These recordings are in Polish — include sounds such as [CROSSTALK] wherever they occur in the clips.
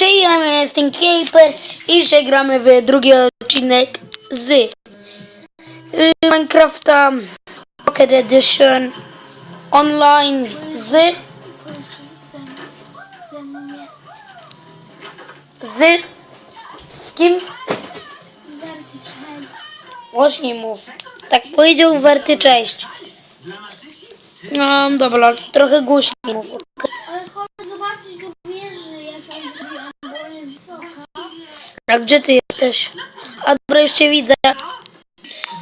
Cześć, ja jestem Caper i dzisiaj gramy w drugi odcinek z y, Minecrafta Pocket Edition online z z z kim? Głośniej mów. Tak powiedział Werty, cześć. No dobra, trochę głośniej mów chodź zobaczyć do wieży, jak ją zrobiłam, bo jest wysoka. A gdzie ty jesteś? A dobra, już cię widzę.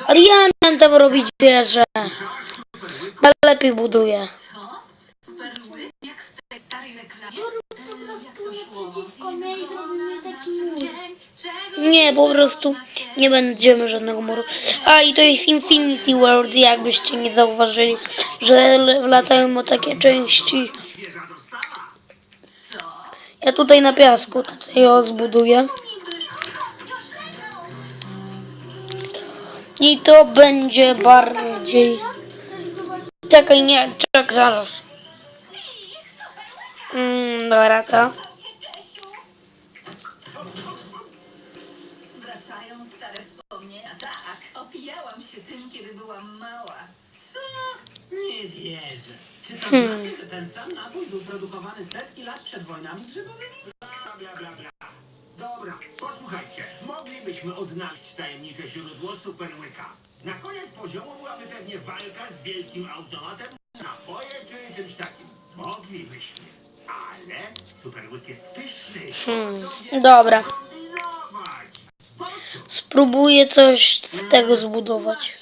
Ale ja miałem tam robić wieżę. Ja lepiej buduję. Nie, po prostu nie będziemy żadnego muru. A i to jest Infinity World, jakbyście nie zauważyli, że latają o takie części. Ja tutaj na piasku tutaj ją zbuduję. I to będzie bardziej... Czekaj, nie, czekaj, zaraz. Mm, dobra, to. Wracają stare wspomnienia. Tak, opijałam się tym, kiedy byłam mała. Co? Nie wierzę. Czy to Hmm. znaczy, że ten sam napój był produkowany setki lat przed wojnami grzybowymi? Bla, bla, bla, bla. Dobra, posłuchajcie. Moglibyśmy odnaleźć tajemnicze źródło Superłyka. Na koniec poziomu byłaby pewnie walka z wielkim automatem napoje czy czymś takim. Moglibyśmy. Ale Superłyk jest pyszny. Hmm, dobra. kombinować? Po co? Spróbuję coś z tego zbudować.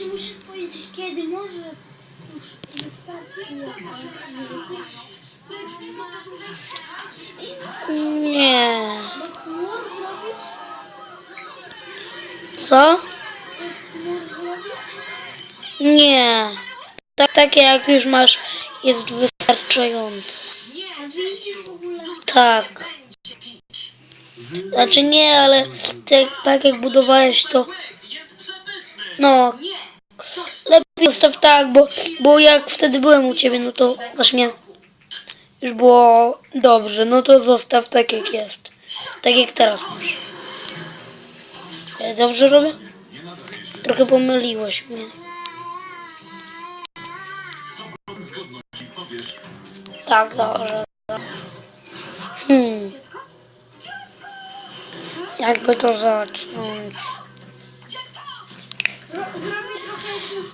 Ty musisz powiedzieć kiedy, może już wystarczy. Nie. Co? Nie. Tak, takie jak już masz jest wystarczające. Tak. Znaczy nie, ale tak jak budowałeś to. No. Lepiej zostaw tak, bo, bo jak wtedy byłem u ciebie, no to właśnie już było dobrze. No to zostaw tak jak jest. Tak jak teraz masz. Ja dobrze robię? Trochę pomyliłeś mnie. 100% zgodności. Powiesz. Tak, dobrze. Hmm. Jakby to zacząć.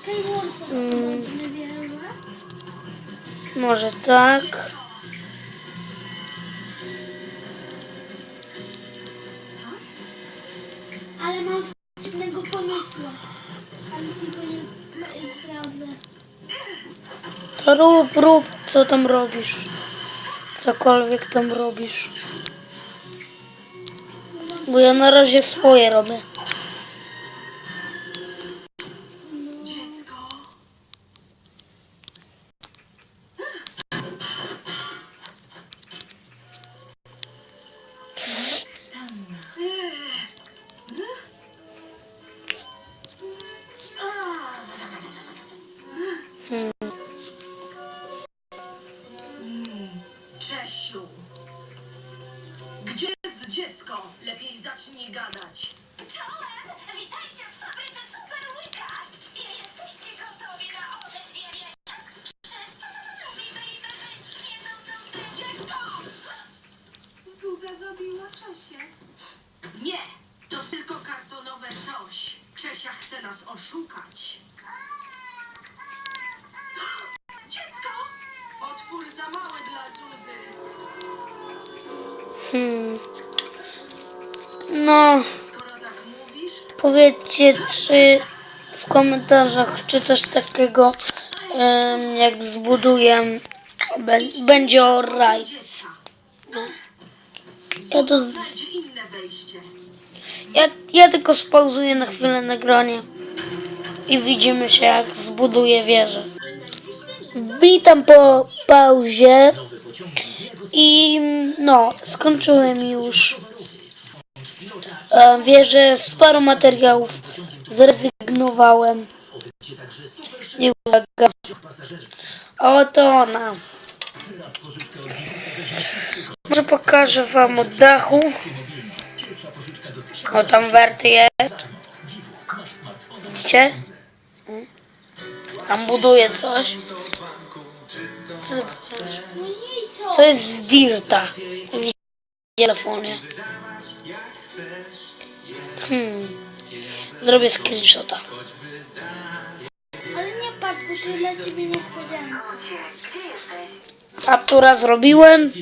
Mm. Wiem, Może tak. Ale mam jednego pomysłu. Ale tylko nie sprawdzę. To rób, rób, co tam robisz. Cokolwiek tam robisz. Bo ja na razie swoje robię. Dziecko? Lepiej zacznij gadać. Czołem! Witajcie w fabryce Superłyka! Jesteście gotowi na orzeźwienie? Przez to lubimy i wymyślnie to Dziecko! Zuza zabiła Czesię. Nie, to tylko kartonowe coś. Czesia chce nas oszukać. [GASPS] Dziecko! Otwór za mały dla Zuzy. Hmm. No, powiedzcie, czy w komentarzach, czy coś takiego, em, jak zbuduję, bę- będzie alright. Ja to z... Ja, ja tylko spauzuję na chwilę nagranie i widzimy się jak zbuduję wieżę. Witam po pauzie i no, skończyłem już E, wierzę, z paru materiałów zrezygnowałem. Oto ona. Może pokażę wam od dachu. O, tam werty jest. Widzicie? Tam buduje coś. To jest z Dirta. W telefonie. Hmm. Zrobię screenshota. Ale nie patrz, bo to dla ciebie niespodzianka. Kaptura zrobiłem.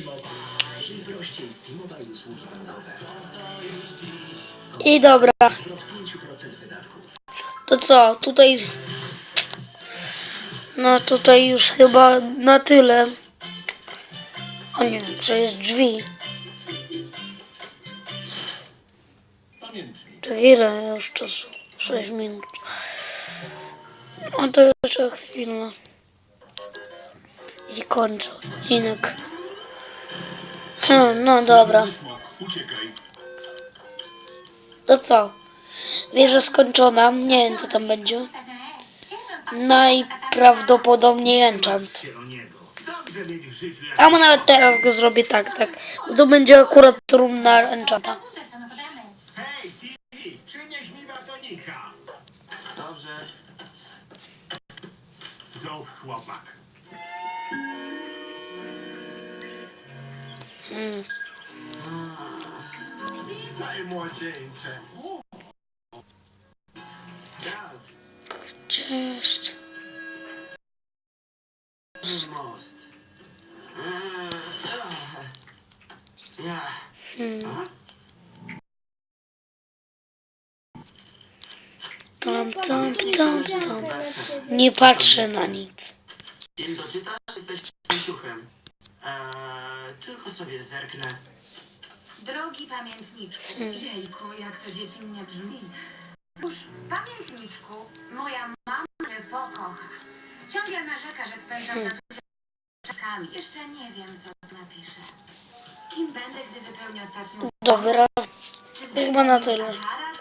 I dobra. To co? Tutaj... No tutaj już chyba na tyle. O nie, to jest drzwi. Pamiętnik. To ile już czasu? 6 minut. No to jeszcze chwilę. I kończę odcinek. Hmm, no dobra. To co? Wieża skończona. Nie wiem co tam będzie. Najprawdopodobniej enchant. A mu nawet teraz go zrobię tak, tak. Bo to będzie akurat room na enchanta. Chłopak. Hmm. Witaj, młodzieńcze. Cześć. most. Hmm. Tam, tam, tam, tam. Nie patrzę na nic. Im doczytasz, jesteś ciuchem. Eee, tylko sobie zerknę. Drogi pamiętniczku, jejku, jak to dziecinnie brzmi. Cóż, pamiętniczku, moja mama mnie pokocha. Ciągle narzeka, że spędzam za dużo czekami. Jeszcze nie wiem, co napiszę. Kim będę, gdy wypełnię ostatnią Dobra. Czy Chyba na tyle. Sahara?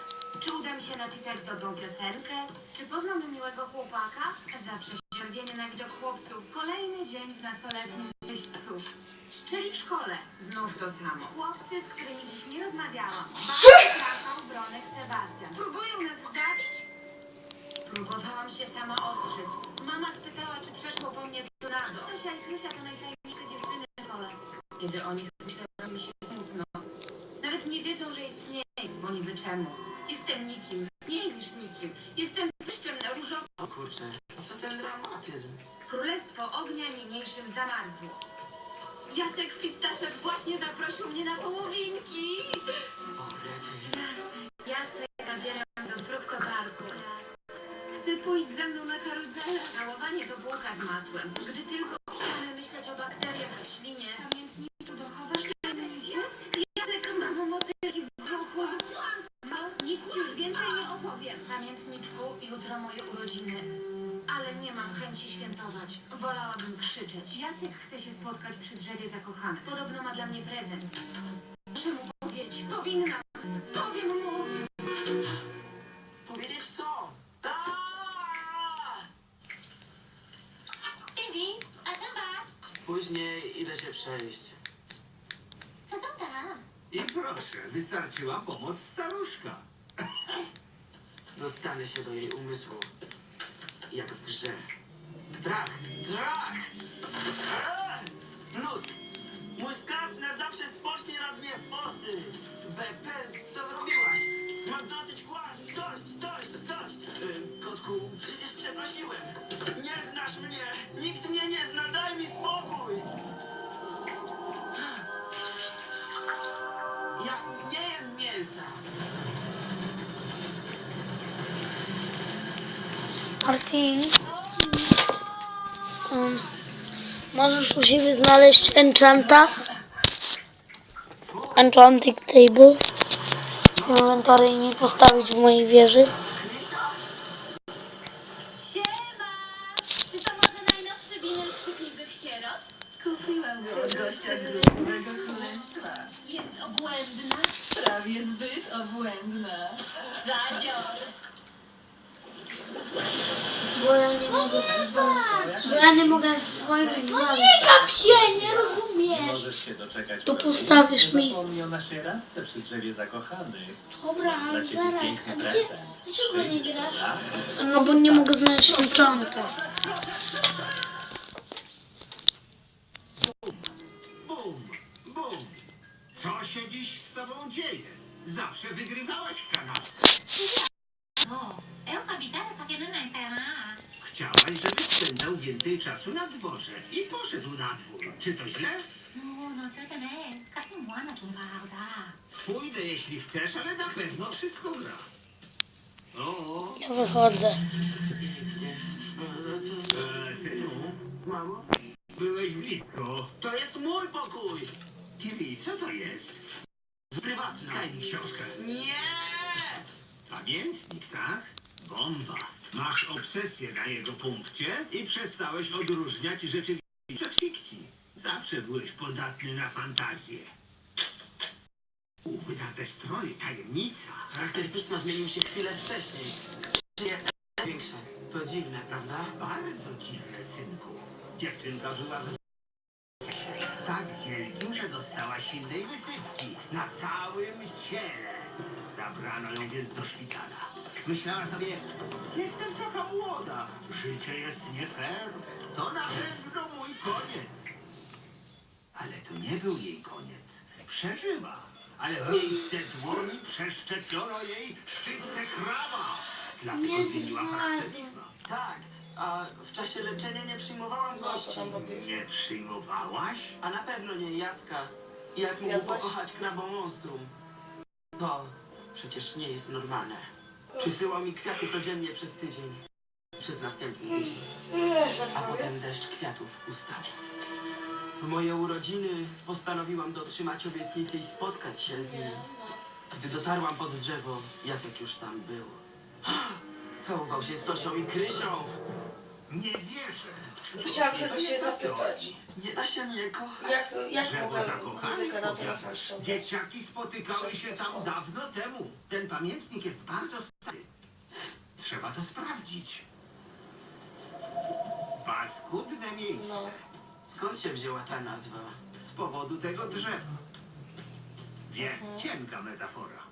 Czy uda mi się napisać dobrą piosenkę? Czy poznam miłego chłopaka? Za przeziębienie na widok chłopców. Kolejny dzień w nastoletnim wyścigu. Czyli w szkole. Znów to samo. Chłopcy, z którymi dziś nie rozmawiałam. Bartek, Rafał, Bronek, Sebastian. Próbują nas zgabić? Próbowałam się sama ostrzec. Mama spytała, czy przeszło po mnie tornado. Tosia i Krysia to najtajemniejsze dziewczyny w szkole. Kiedy o nich myślę, mi się smutno. Nawet nie wiedzą, że istnieję, bo niby czemu. Jestem nikim, mniej niż nikim. Jestem pryszczem na różowo. O kurczę, co ten dramatyzm? Królestwo ognia niniejszym zamarzło. Jacek Fistaszek właśnie zaprosił mnie na połowinki. O, rety. Jacek, Jacek zabieram do fruktoparku. Chce pójść ze mną na karuzelę. Żałowanie to bułka z masłem. Gdy tylko przestanę myśleć o bakteriach w ślinie, pamiętniku świętować. Wolałabym krzyczeć. Jacek chce się spotkać przy drzewie zakochanych. Podobno ma dla mnie prezent. Muszę mu powiedzieć. Powinnam. Powiem mu. Powiedzieć co? Aaa! Bibi, a co tam? Później idę się przejść. Co to tam? I proszę, wystarczyła pomoc staruszka. Dostanę się do jej umysłu. Jak w grze. Drach! Drach! Eee! Luz! Mój skarb na zawsze spocznie na dnie fosy! BP, co zrobiłaś? Mam dosyć kłamstw! Dość, dość, dość! Yy, kotku, przecież przeprosiłem! Nie znasz mnie! Nikt mnie nie zna! Daj mi spokój! Ja nie jem mięsa! Martin. Um, możesz u siebie znaleźć enchanta. Enchanting table. Inwentoryjnie postawić w mojej wieży. Jest obłędna? Prawie zbyt obłędna. Zadzior. Bo ja nie mogę w swoim... Bo ja nie mogę w swoim znaleźć. Nie gap się, nie rozumiesz. możesz się doczekać. To postawisz mi. Zapomnij o naszej randce przy drzewie zakochanych. Dobra, Dla ale ciebie zaraz, piękny a gdzie, prezent. dlaczego nie Przyjdziesz, grasz? prawda? No bo nie mogę znaleźć enchanta. Bum, bum. Co się dziś z tobą dzieje? Zawsze wygrywałaś w kanastę. O, è un capitano facendo una inferna. Chciałaś, żeby spędzał więcej czasu na dworze i poszedł na dwór. Czy to źle? No. Pójdę, jeśli chcesz, ale na pewno wszystko gra. O, Ja wychodzę. e, synu, mamo, byłeś blisko. To jest mój pokój. Kimi, co to jest? Prywatna. Daj mi książkę. Nie! Pamiętnik, tak? Bomba. Masz obsesję na jego punkcie i przestałeś odróżniać rzeczywistość od fikcji. Zawsze byłeś podatny na fantazję. Budapestroje, tajemnica. Charakter pisma zmienił się chwilę wcześniej. Nie, większe. To dziwne, prawda? Bardzo dziwne, synku. Dziewczynka żyła w tak wielkim, że dostała silnej wysypki na całym ciele. Zabrano ją więc do szpitala. Myślała sobie, jestem trochę młoda, życie jest nie fair, to na pewno mój koniec. Ale to nie był jej koniec. Przeżyła, ale w miejsce dłoni przeszczepiono jej szczytce krawa. Dlatego Nie zmieniła charakter znalazłem. pisma. Tak, a w czasie leczenia nie przyjmowałam gości. Nie przyjmowałaś? A na pewno nie Jacka. Jak mógł pokochać krabą monstrum? To przecież nie jest normalne. Przysyłał mi kwiaty codziennie przez tydzień. Przez następny tydzień. A potem deszcz kwiatów ustał. W moje urodziny postanowiłam dotrzymać obietnicy i spotkać się z nim. Gdy dotarłam pod drzewo, Jacek już tam był. [GASPS] Całował się z Tosią i Krysią. Chciałam się właśnie zapytać, Nie da się mnie kochać. jak, jak mogę muzykę na telefon ściągać? Dzieciaki spotykały się tam dawno temu. Ten pamiętnik jest bardzo stary. Trzeba to sprawdzić. Paskudne miejsce. No. Skąd się wzięła ta nazwa? Z powodu tego drzewa. Wiem, cienka metafora.